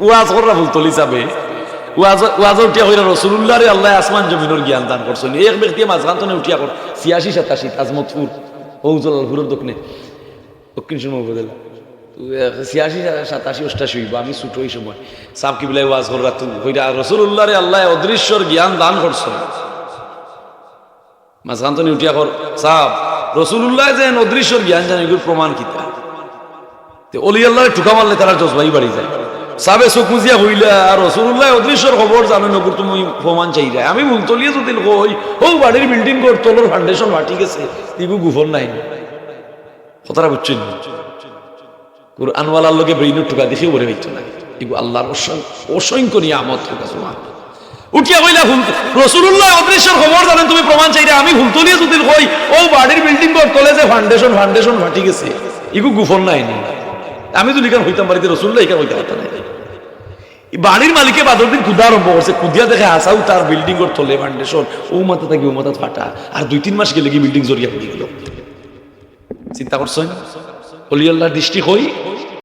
ওয়াজ ভুল তলি যাবে। আল্লাহ আসমান জ্ঞান দান এক দক্ষিণে। আমি ছোট ওই সময়। সাব কি বিলাই ওয়াজ করা তুই হইরা রসুল্লাহ রে আল্লাহ অদৃশ্যর জ্ঞান দান করছেন মাঝখান উঠিয়া কর সাব রসুল্লাহ যে অদৃশ্যর জ্ঞান জানি প্রমাণ কিতা অলি আল্লাহ ঠুকা মারলে তারা জজবাই বাড়ি যায়। সাবে চোখ মুজিয়া হইলা আর রসুল্লাহ অদৃশ্যর খবর জানো নকুর তুমি প্রমাণ চাই যায় আমি মুলতলিয়ে যদি কই, ও বাড়ির বিল্ডিং কর তোলোর ফাউন্ডেশন মাটি গেছে ইগু গুফর নাই। কথাটা বুঝছেন? আনওয়ালার লোকে ব্রেইনের টুকা দেখে ওরে হইতো না। এগু আল্লাহর অসংখ্য নিয়ামত উঠিয়া কইলা হুল রসুল্লাহ অদৃশ্যর খবর জানেন, তুমি প্রমাণ চাইলে। আমি হুলতলিয়ে যদি কই, ও বাড়ির বিল্ডিং কর তোলে যে ফাউন্ডেশন ফাউন্ডেশন ফাটি গেছে। ইগু গুফর নাই। নি আমি তো লিখান হইতাম বাড়িতে, রসুল্লাহ এখানে হইতে পারতাম বাড়ির মালিকে বাদর দিন কুদা আরম্ভ করছে। কুদিয়া দেখে আসাও তার বিল্ডিং ওর থলে ফাউন্ডেশন ও মাথা থাকি ও মাথা ফাটা। আর দুই তিন মাস গেলে কি বিল্ডিং জড়িয়া পড়ে গেল। চিন্তা করছেন হলিয়াল্লাহ দৃষ্টি হই।